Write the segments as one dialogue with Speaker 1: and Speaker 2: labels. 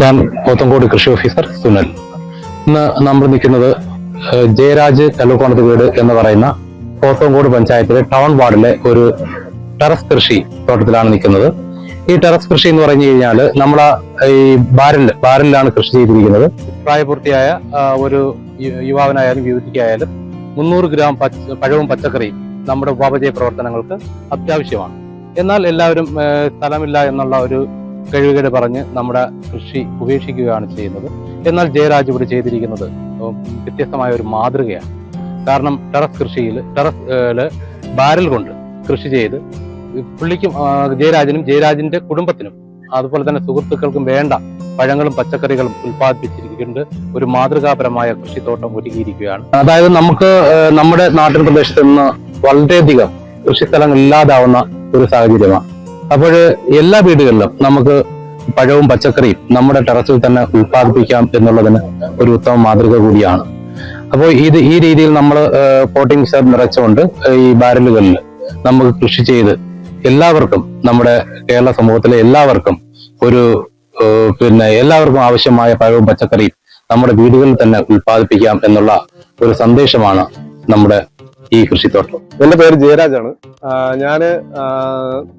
Speaker 1: ഞാൻ പോത്തങ്കോട് കൃഷി ഓഫീസർ സുനിൽ. ഇന്ന് നമ്മൾ നിൽക്കുന്നത് ജയരാജ് കല്ലുക്കോണത്ത് വീട് എന്ന് പറയുന്ന പോത്തങ്കോട് പഞ്ചായത്തിലെ ടൗൺ വാർഡിലെ ഒരു ടെറസ് കൃഷി തോട്ടത്തിലാണ് നിൽക്കുന്നത്. ഈ ടെറസ് കൃഷി എന്ന് പറഞ്ഞു കഴിഞ്ഞാൽ നമ്മൾ ഈ ബാരലിൽ ബാരലിലാണ് കൃഷി ചെയ്തിരിക്കുന്നത്. പ്രായപൂർത്തിയായ ഒരു യുവാവിനായാലും യുവതിക്കായാലും മുന്നൂറ് ഗ്രാം പഴവും പച്ചക്കറിയും നമ്മുടെ ഉപാപചയ പ്രവർത്തനങ്ങൾക്ക് അത്യാവശ്യമാണ്. എന്നാൽ എല്ലാവരും സ്ഥലമില്ല എന്നുള്ള ഒരു കഴിവുകേട് പറഞ്ഞ് നമ്മുടെ കൃഷി ഉപേക്ഷിക്കുകയാണ് ചെയ്യുന്നത്. എന്നാൽ ജയരാജ് ഇവിടെ ചെയ്തിരിക്കുന്നത് വ്യത്യസ്തമായ ഒരു മാതൃകയാണ്. കാരണം ടെറസ് കൃഷിയിൽ ടെറസ് ബാരൽ കൊണ്ട് കൃഷി ചെയ്ത് പുള്ളിക്കും ജയരാജനും ജയരാജിന്റെ കുടുംബത്തിനും അതുപോലെ തന്നെ സുഹൃത്തുക്കൾക്കും വേണ്ട പഴങ്ങളും പച്ചക്കറികളും ഉൽപ്പാദിപ്പിച്ചിരിക്കുന്നുണ്ട്. ഒരു മാതൃകാപരമായ കൃഷിത്തോട്ടം ഒരുക്കിയിരിക്കുകയാണ്. അതായത് നമുക്ക് നമ്മുടെ നാട്ടിൻ പ്രദേശത്ത് നിന്ന് വളരെയധികം കൃഷിസ്ഥലങ്ങൾ ഇല്ലാതാവുന്ന ഒരു സാഹചര്യമാണ്. അപ്പോൾ എല്ലാ വീടുകളിലും നമുക്ക് പഴവും പച്ചക്കറിയും നമ്മുടെ ടെറസിൽ തന്നെ ഉൽപ്പാദിപ്പിക്കാം എന്നുള്ളതിന് ഒരു ഉത്തമ മാതൃക കൂടിയാണ്. അപ്പോൾ ഇത് ഈ രീതിയിൽ നമ്മൾ പോട്ടിംഗ് സെർ നിറച്ചുകൊണ്ട് ഈ ബാരലുകളിൽ നമുക്ക് കൃഷി ചെയ്ത് എല്ലാവർക്കും നമ്മുടെ കേരള സമൂഹത്തിലെ എല്ലാവർക്കും ഒരു പിന്നെ എല്ലാവർക്കും ആവശ്യമായ പഴവും പച്ചക്കറിയും നമ്മുടെ വീടുകളിൽ തന്നെ ഉൽപ്പാദിപ്പിക്കാം എന്നുള്ള ഒരു സന്ദേശമാണ് നമ്മുടെ ഈ കൃഷിത്തോട്ടം.
Speaker 2: എന്റെ പേര് ജയരാജാണ്. ഞാൻ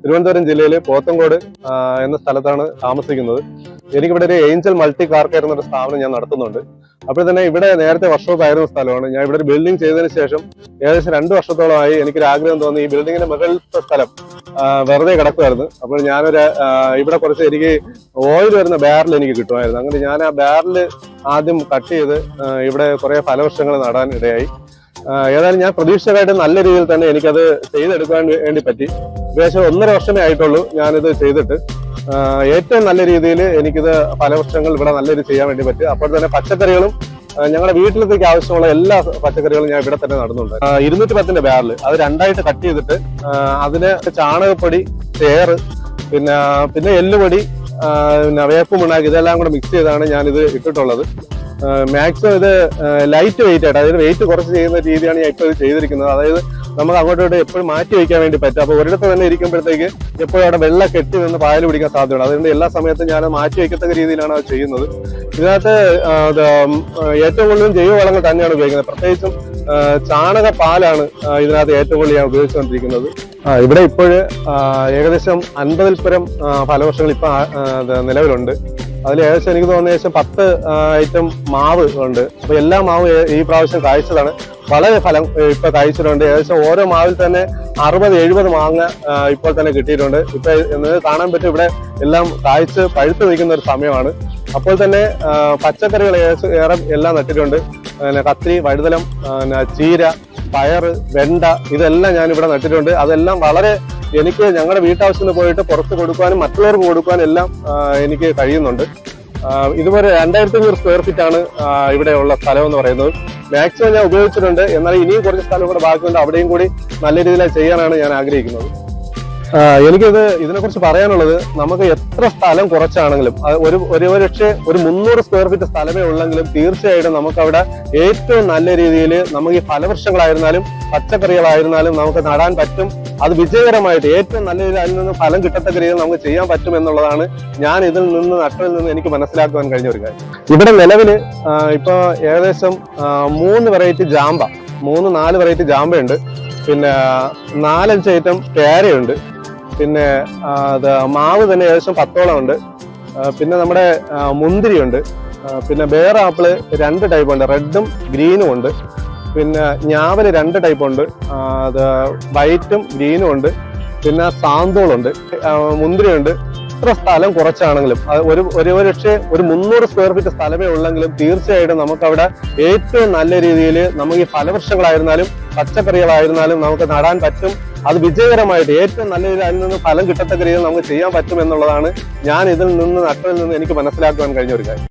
Speaker 2: തിരുവനന്തപുരം ജില്ലയിലെ പോത്തങ്കോട് എന്ന സ്ഥലത്താണ് താമസിക്കുന്നത്. എനിക്കിവിടെ ഒരു ഏഞ്ചൽ മൾട്ടി കാർ എന്നൊരു സ്ഥാപനം ഞാൻ നടത്തുന്നുണ്ട്. അപ്പോൾ തന്നെ ഇവിടെ നേരത്തെ വർഷോപ്പ് ആയിരുന്ന സ്ഥലമാണ്. ഞാൻ ഇവിടെ ഒരു ബിൽഡിംഗ് ചെയ്തതിന് ശേഷം ഏകദേശം രണ്ട് വർഷത്തോളമായി എനിക്കൊരു ആഗ്രഹം തോന്നി ഈ ബിൽഡിങ്ങിന്റെ മുകളിലത്തെ സ്ഥലം വെറുതെ കിടക്കുമായിരുന്നു. അപ്പോൾ ഞാനൊരു ഇവിടെ കുറച്ച് എനിക്ക് ഓയിൽ വരുന്ന ബാരൽ എനിക്ക് കിട്ടുമായിരുന്നു. അങ്ങനെ ഞാൻ ആ ബാരൽ ആദ്യം കട്ട് ചെയ്ത് ഇവിടെ കുറേ ഫലവൃക്ഷങ്ങൾ നടാൻ ഇടയായി. ഏതായാലും ഞാൻ പ്രതീക്ഷിച്ചതായിട്ട് നല്ല രീതിയിൽ തന്നെ എനിക്കത് ചെയ്തെടുക്കാൻ വേണ്ടി പറ്റി. ഏകദേശം ഒന്നര വർഷമേ ആയിട്ടുള്ളൂ ഞാനിത് ചെയ്തിട്ട്. ഏറ്റവും നല്ല രീതിയിൽ എനിക്കിത് പല വർഷങ്ങൾ ഇവിടെ നല്ല രീതിയിൽ ചെയ്യാൻ വേണ്ടി പറ്റി. അപ്പോൾ തന്നെ പച്ചക്കറികളും ഞങ്ങളുടെ വീട്ടിലത്തേക്ക് ആവശ്യമുള്ള എല്ലാ പച്ചക്കറികളും ഞാൻ ഇവിടെ തന്നെ നടന്നുണ്ട്. ഇരുന്നൂറ്റി പത്തിന്റെ ബാരൽ അത് രണ്ടായിട്ട് കട്ട് ചെയ്തിട്ട് അതിന് ചാണകപ്പൊടി ചേറ് പിന്നെ പിന്നെ എല്ലുപൊടി പിന്നെ വേപ്പ് മുണാക്ക് ഇതെല്ലാം കൂടെ മിക്സ് ചെയ്താണ് ഞാനിത് ഇട്ടിട്ടുള്ളത്. മാക്സിമം ഇത് ലൈറ്റ് വെയിറ്റ് ആയിട്ട് അതായത് വെയിറ്റ് കുറച്ച് ചെയ്യുന്ന രീതിയാണ് ഞാൻ ഇപ്പോൾ ഇത് ചെയ്തിരിക്കുന്നത്. അതായത് നമുക്ക് അങ്ങോട്ടും ഇങ്ങോട്ട് എപ്പോഴും മാറ്റി വയ്ക്കാൻ വേണ്ടി പറ്റും. അപ്പോൾ ഒരിടത്ത് തന്നെ ഇരിക്കുമ്പോഴത്തേക്ക് എപ്പോഴും അവിടെ വെള്ളം കെട്ടി നിന്ന് പായൽ പിടിക്കാൻ സാധ്യതയുണ്ട്. അതുകൊണ്ട് എല്ലാ സമയത്തും ഞാൻ മാറ്റി വയ്ക്കത്തക്ക രീതിയിലാണ് അത് ചെയ്യുന്നത്. ഇതിനകത്ത് ഏറ്റവും കൂടുതലും ജൈവവളങ്ങൾ തന്നെയാണ് ഉപയോഗിക്കുന്നത്. പ്രത്യേകിച്ചും ചാണക പാലാണ് ഇതിനകത്ത് ഏറ്റവും കൂടുതൽ ഞാൻ ഉപയോഗിച്ചുകൊണ്ടിരിക്കുന്നത്. ഇവിടെ ഇപ്പോൾ ഏകദേശം അൻപതിൽ ഫലവർഷങ്ങൾ ഇപ്പൊ നിലവിലുണ്ട്. അതിൽ ഏകദേശം എനിക്ക് തോന്നുന്ന ഏകദേശം പത്ത് ഐറ്റം മാവ് ഉണ്ട്. അപ്പൊ എല്ലാ മാവും ഈ പ്രാവശ്യം കായ്ച്ചതാണ്. വളരെ ഫലം ഇപ്പൊ കായ്ച്ചിട്ടുണ്ട്. ഏകദേശം ഓരോ മാവിൽ തന്നെ അറുപത് എഴുപത് മാങ്ങ ഇപ്പോൾ തന്നെ കിട്ടിയിട്ടുണ്ട്. ഇപ്പൊ കാണാൻ പറ്റും ഇവിടെ എല്ലാം കായ്ച്ച് പഴുത്ത് നിൽക്കുന്ന ഒരു സമയമാണ്. അപ്പോൾ തന്നെ പച്ചക്കറികൾ ഏറെ എല്ലാം നട്ടിട്ടുണ്ട്. പിന്നെ കത്തിരി വഴുതലം പിന്നെ ചീര പയർ വെണ്ട ഇതെല്ലാം ഞാൻ ഇവിടെ നട്ടിട്ടുണ്ട്. അതെല്ലാം വളരെ എനിക്ക് ഞങ്ങളുടെ വീട്ടാവശ്യത്തിന് പോയിട്ട് പുറത്ത് കൊടുക്കാനും മറ്റുള്ളവർക്ക് കൊടുക്കാനും എല്ലാം എനിക്ക് കഴിയുന്നുണ്ട്. ഇതുപോലെ രണ്ടായിരത്തി അഞ്ഞൂറ് സ്ക്വയർ ഫീറ്റ് ആണ് ഇവിടെയുള്ള സ്ഥലം എന്ന് പറയുന്നത്. മാക്സിമം ഞാൻ ഉപയോഗിച്ചിട്ടുണ്ട്. എന്നാൽ ഇനിയും കുറച്ച് സ്ഥലം കൂടെ ബാക്കിയുണ്ട്. അവിടെയും കൂടി നല്ല രീതിയിൽ ചെയ്യാനാണ് ഞാൻ ആഗ്രഹിക്കുന്നത്. എനിക്കിത് ഇതിനെക്കുറിച്ച് പറയാനുള്ളത് നമുക്ക് എത്ര സ്ഥലം കുറച്ചാണെങ്കിലും ഒരു ഒരു പക്ഷെ ഒരു മുന്നൂറ് സ്ക്വയർ ഫീറ്റ് സ്ഥലമേ ഉള്ളെങ്കിലും തീർച്ചയായിട്ടും നമുക്ക് അവിടെ ഏറ്റവും നല്ല രീതിയിൽ നമുക്ക് ഈ ഫലവൃക്ഷങ്ങളായിരുന്നാലും പച്ചക്കറികളായിരുന്നാലും നമുക്ക് നടാൻ പറ്റും. അത് വിജയകരമായിട്ട് ഏറ്റവും നല്ല രീതിയിൽ അതിൽ നിന്ന് ഫലം കിട്ടത്തക്ക രീതിയിൽ നമുക്ക് ചെയ്യാൻ പറ്റും എന്നുള്ളതാണ് ഞാൻ ഇതിൽ നിന്ന് നട്ടതിൽ നിന്ന് എനിക്ക് മനസ്സിലാക്കുവാൻ കഴിഞ്ഞ ഒരു കാര്യം. ഇവിടെ നിലവിൽ ഇപ്പൊ ഏകദേശം മൂന്ന് വെറൈറ്റി ജാമ്പ മൂന്ന് നാല് വെറൈറ്റി ജാമ്പയുണ്ട്. പിന്നെ നാലഞ്ച് ഐറ്റം പേരയുണ്ട്. പിന്നെ മാവ് തന്നെ ഏകദേശം പത്തോളം ഉണ്ട്. പിന്നെ നമ്മുടെ മുന്തിരി ഉണ്ട്. പിന്നെ ബേർ ആപ്പിൾ രണ്ട് ടൈപ്പ് ഉണ്ട്. റെഡും ഗ്രീനും ഉണ്ട്. പിന്നെ ഞാവൽ രണ്ട് ടൈപ്പ് ഉണ്ട്. അത് വൈറ്റും ഗ്രീനും ഉണ്ട്. പിന്നെ സാന്തോളുണ്ട് മുന്തിരിയുണ്ട് ഇത്ര സ്ഥലം കുറച്ചാണെങ്കിലും ഒരു ഒരു പക്ഷേ ഒരു മുന്നൂറ് സ്ക്വയർ ഫീറ്റ് സ്ഥലമേ ഉള്ളെങ്കിലും തീർച്ചയായിട്ടും നമുക്കവിടെ ഏറ്റവും നല്ല രീതിയിൽ നമുക്ക് ഈ ഫലവൃക്ഷങ്ങളായിരുന്നാലും പച്ചക്കറികളായിരുന്നാലും നമുക്ക് നടാൻ പറ്റും. അത് വിജയകരമായിട്ട് ഏറ്റവും നല്ല രീതിയിൽ അതിൽ നിന്ന് ഫലം കിട്ടത്തക്ക രീതിയിൽ നമുക്ക് ചെയ്യാൻ പറ്റും എന്നുള്ളതാണ് ഞാൻ ഇതിൽ നിന്ന് നട്ടിൽ നിന്ന് എനിക്ക് മനസ്സിലാക്കുവാൻ കഴിഞ്ഞ ഒരു കാര്യം.